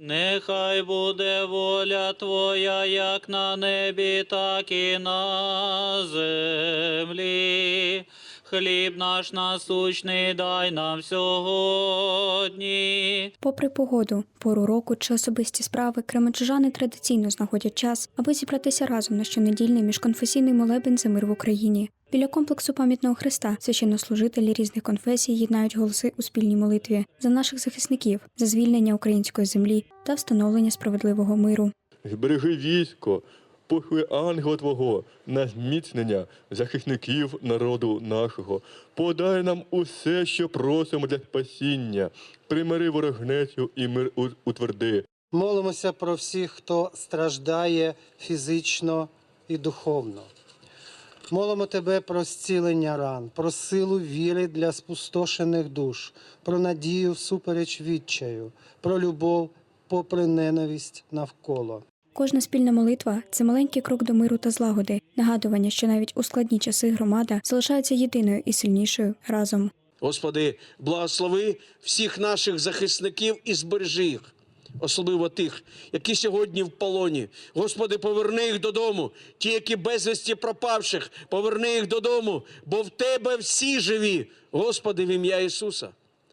Нехай буде воля Твоя, як на небі, так і на землі. Хліб наш насущний дай нам сьогодні. Попри погоду, пору року чи особисті справи, кременчужани традиційно знаходять час, аби зібратися разом на щонедільний міжконфесійний молебень за мир в Україні. Біля комплексу пам'ятного Христа священнослужителі різних конфесій єднають голоси у спільній молитві за наших захисників, за звільнення української землі та встановлення справедливого миру. Збережи військо, пошли ангела Твого на зміцнення захисників народу нашого. Подай нам усе, що просимо для спасіння. Примири ворогнецю і мир утверди. Молимося про всіх, хто страждає фізично і духовно. Молимо тебе про зцілення ран, про силу віри для спустошених душ, про надію всупереч відчаю, про любов попри ненависть навколо. Кожна спільна молитва це маленький крок до миру та злагоди, нагадування, що навіть у складні часи громада залишається єдиною і сильнішою разом. Господи, благослови всіх наших захисників і збережи їх, особливо тих, які сьогодні в полоні. Господи, поверни їх додому. Ті, які безвісті пропавших, поверни їх додому, бо в Тебе всі живі. Господи, в ім'я Ісуса.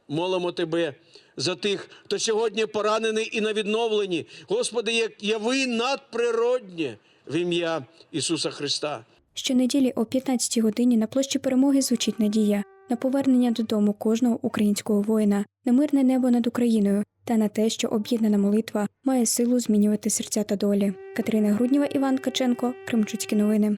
Молимо Тебе за тих, хто сьогодні поранений і на відновленні. Господи, як яви надприроднє в ім'я Ісуса Христа. Щонеділі о 15 годині на площі перемоги звучить надія на повернення додому кожного українського воїна, на мирне небо над Україною та на те, що об'єднана молитва має силу змінювати серця та долі. Катерина Грудніва, Іван Каченко, Кримчуцькі новини.